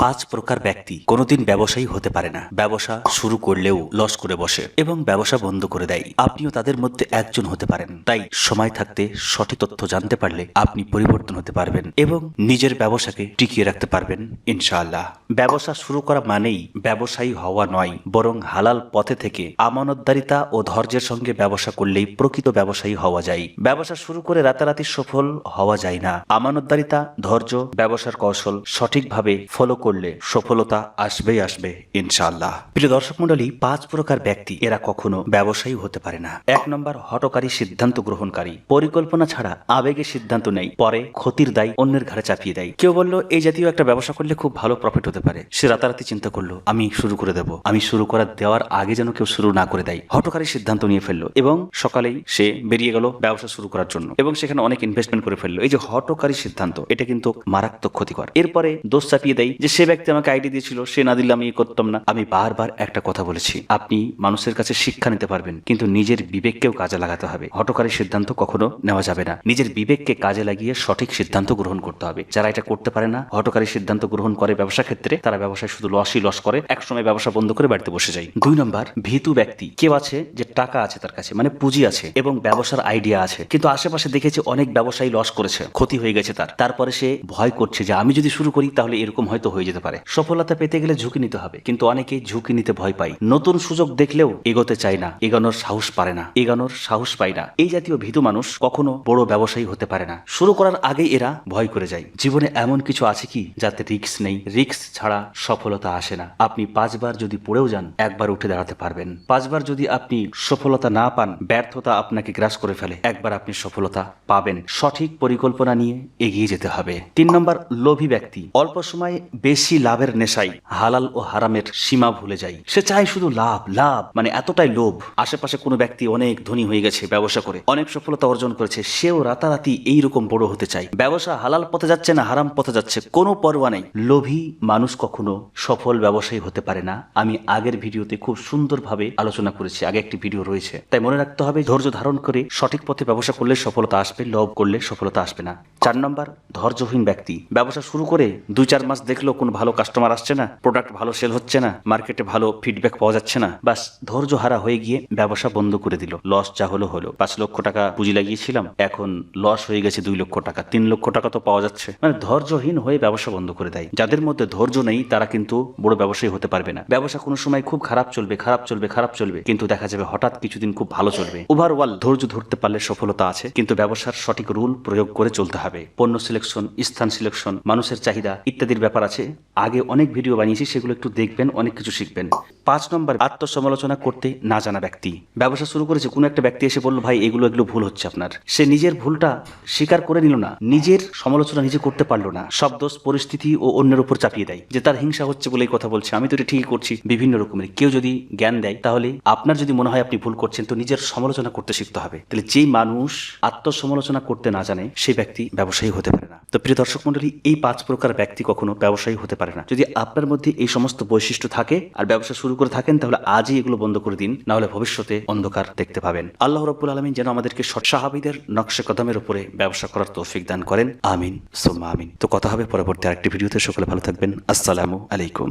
পাঁচ প্রকার ব্যক্তি কোনোদিন ব্যবসায়ী হতে পারে না। ব্যবসা শুরু করলেও লস করে বসে এবং ব্যবসা বন্ধ করে দেয়। আপনিও তাদের মধ্যে একজন হতে পারেন। তাই সময় থাকতে সঠিক তথ্য জানতে পারলে আপনি পরিবর্তন হতে পারবেন এবং নিজের ব্যবসাকে টিকিয়ে রাখতে পারবেন, ইনশাআল্লাহ। ব্যবসা শুরু করা মানেই ব্যবসায়ী হওয়া নয়, বরং হালাল পথে থেকে আমানতদারিতা ও ধৈর্যের সঙ্গে ব্যবসা করলেই প্রকৃত ব্যবসায়ী হওয়া যায়। ব্যবসা শুরু করে রাতারাতি সফল হওয়া যায় না। আমানতদারিতা, ধৈর্য, ব্যবসার কৌশল সঠিকভাবে ফলো করলে সফলতা আসবেই আসবে, ইনশাআল্লাহ। প্রিয় দর্শক মন্ডলী পাঁচ প্রকার ব্যক্তি এরা কখনো ব্যবসায়ী হতে পারে না। এক নম্বর, হটকারী সিদ্ধান্ত গ্রহণকারী। পরিকল্পনা ছাড়া আবেগে সিদ্ধান্ত নেই, পরে ক্ষতির দায় অন্যের ঘাড়ে চাপিয়ে দেয়। কেউ বলল, এই জাতীয় একটা ব্যবসা করলে খুব ভালো প্রফিট হতে পারে। সে রাতারাতি চিন্তা করল, আমি শুরু করে দেব। আমি শুরু করা দেওয়ার আগে যেন কেউ শুরু না করে দেয়। হটকারী সিদ্ধান্ত নিয়ে ফেলল এবং সকালেই সে বেরিয়ে গেল ব্যবসা শুরু করার জন্য এবং সেখানে অনেক ইনভেস্টমেন্ট করে ফেলল। এই যে হটকারী সিদ্ধান্ত, এটা কিন্তু মারাত্মক ক্ষতিকর। এরপরে দোষ চাপিয়ে দেয় যে সে ব্যক্তি আমাকে আইডি দিয়েছিল, সে না দিলে আমি এ করতাম না। আমি বারবার একটা কথা বলেছি, আপনি মানুষের কাছে শিক্ষা নিতে পারবেন, কিন্তু নিজের বিবেককেও কাজে লাগাতে হবে। হটকারী সিদ্ধান্ত কখনো নেওয়া যাবে না। নিজের বিবেককে কাজে লাগিয়ে সঠিক সিদ্ধান্ত গ্রহণ করতে হবে। যারা এটা করতে পারে না, হটকারী সিদ্ধান্ত গ্রহণ করে ব্যবসা ক্ষেত্রে, তারা ব্যবসায় শুধু লসই লস করে, একসময় ব্যবসা বন্ধ করে বাড়িতে বসে যায়। দুই নম্বর, ভীতু ব্যক্তি। কেউ আছে যে টাকা আছে তার কাছে মানে পুঁজি আছে এবং ব্যবসার আইডিয়া আছে, কিন্তু আশেপাশে দেখেছে অনেক ব্যবসায়ী লস করেছে, ক্ষতি হয়ে গেছে তার। তারপরে সে ভয় করছে যে, আমি যদি শুরু করি, তাহলে এরকম হয়তো হয়ে যেতে পারে। সফলতা পেতে গেলে ঝুঁকি নিতে হবে, কিন্তু অনেকেই ঝুঁকি নিতে ভয় পায়। নতুন সুযোগ দেখলেও এগোতে চায় না, এগানোর সাহস পারে না, এগানোর সাহস পায় না। এই জাতীয় ভীতু মানুষ কখনো বড় ব্যবসায়ী হতে পারে না। শুরু করার আগেই এরা ভয় করে যায়। জীবনে এমন কিছু আছে কি যাতে রিস্ক নেই? রিস্ক ছাড়া সফলতা আসে না। আপনি পাঁচবার যদি পড়েও যান, একবার উঠে দাঁড়াতে পারবেন। পাঁচবার যদি আপনি সফলতা না পান, ব্যর্থতা আপনাকে গ্রাস করে ফেলে। একবার আপনি সফলতা পাবেন। সঠিক পরিকল্পনা নিয়ে এগিয়ে যেতে হবে। তিন নম্বর, লোভী ব্যক্তি। অল্প সময়ে বেশি লাভের নেশায় হালাল ও হারামের সীমা ভুলে যায় সে চায় শুধু লাভ লাভ মানে এতটাই লোভ। আশেপাশে কোনো ব্যক্তি অনেক ধনী হয়ে গেছে ব্যবসা করে। অনেক সফলতা অর্জন করেছে, সেও রাতারাতি এইরকম বড় হতে চায়। ব্যবসা হালাল পথে যাচ্ছে না হারাম পথে যাচ্ছে, কোনো পরোয়া নেই। লোভী মানুষ কখনো সফল ব্যবসায়ী হতে পারে না। আমি আগের ভিডিওতে খুব সুন্দরভাবে আলোচনা করেছি, আগে একটি ভিডিও রয়েছে। তাই মনে রাখতে হবে, ধৈর্য ধারণ করে সঠিক পথে ব্যবসা করলে সফলতা আসবে, লোভ করলে সফলতা আসবে না। চার নম্বর, ধৈর্যহীন ব্যক্তি। ব্যবসা শুরু করে দুই চার মাস দেখল কোনো ভালো কাস্টমার আসছে না প্রোডাক্ট ভালো সেল হচ্ছে না মার্কেটে ভালো ফিডব্যাক পাওয়া যাচ্ছে না বাস ধৈর্য হারা হয়ে গিয়ে ব্যবসা বন্ধ করে দিল। লস যা হলো হলো। পাঁচ লক্ষ টাকা পুঁজি লাগিয়েছিলাম, এখন লস হয়ে গেছে দুই লক্ষ টাকা, তিন লক্ষ টাকা তো পাওয়া যাচ্ছে। মানে ধৈর্যহীন হয়ে ব্যবসা বন্ধ করে দেয়। যাদের মধ্যে ধৈর্য নেই, তারা কিন্তু বড় ব্যবসায়ী হতে পারবে না। ব্যবসা কোনো সময় খুব খারাপ চলবে খারাপ চলবে খারাপ চলবে, কিন্তু দেখা যাবে হঠাৎ কিছুদিন খুব ভালো চলবে। ওভারঅল ধৈর্য ধরতে পারলে সফলতা আছে, কিন্তু ব্যবসার সঠিক রুল প্রয়োগ করে চলতে হবে। পণ্য সিলেকশন স্থান সিলেকশন মানুষের চাহিদা ইত্যাদির ব্যাপার আছে আগে অনেক ভিডিও বানিয়েছি, সেগুলো একটু দেখবেন, অনেক কিছু শিখবেন। পাঁচ নম্বর, আত্মসমালোচনা করতে না জানা ব্যক্তি। ব্যবসা শুরু করেছে, কোনো একটা ব্যক্তি এসে বলল, ভাই, এগুলো এগুলো ভুল হচ্ছে আপনার। সে নিজের ভুলটা স্বীকার করে নিল না, নিজের সমালোচনা নিজে করতে পারল না। সব দোষ, পরিস্থিতি ও অন্যের উপর চাপিয়ে দেয়। যে তার হিংসা হচ্ছে বলে এই কথা বলছে, আমি তো এটা ঠিকই করছি। বিভিন্ন রকমের। কেউ যদি জ্ঞান দেয়, তাহলে আপনার যদি মনে হয় আপনি ভুল করছেন, তো নিজের সমালোচনা করতে শিখতে হবে। তাহলে যেই মানুষ আত্মসমালোচনা করতে না জানে, সেই ব্যক্তি ব্যবসায়ী হতে পারে না। তো প্রিয় দর্শক মন্ডলী এই পাঁচ প্রকার ব্যক্তি কখনো ব্যবসায়ী হতে পারে না। যদি আপনার মধ্যে এই সমস্ত বৈশিষ্ট্য থাকে আর ব্যবসা শুরু করে থাকেন, তাহলে আজই এগুলো বন্ধ করে দিন, না হলে ভবিষ্যতে অন্ধকার দেখতে পাবেন। আল্লাহ রব্বুল আলমিন যেন আমাদেরকে সাহাবিদের নকশা কদমের উপরে ব্যবসা করার তৌফিক দান করেন। আমিন সোম আমিন। তো কথা হবে পরবর্তী আরেকটি ভিডিওতে। সকলে ভালো থাকবেন। আসসালামু আলাইকুম।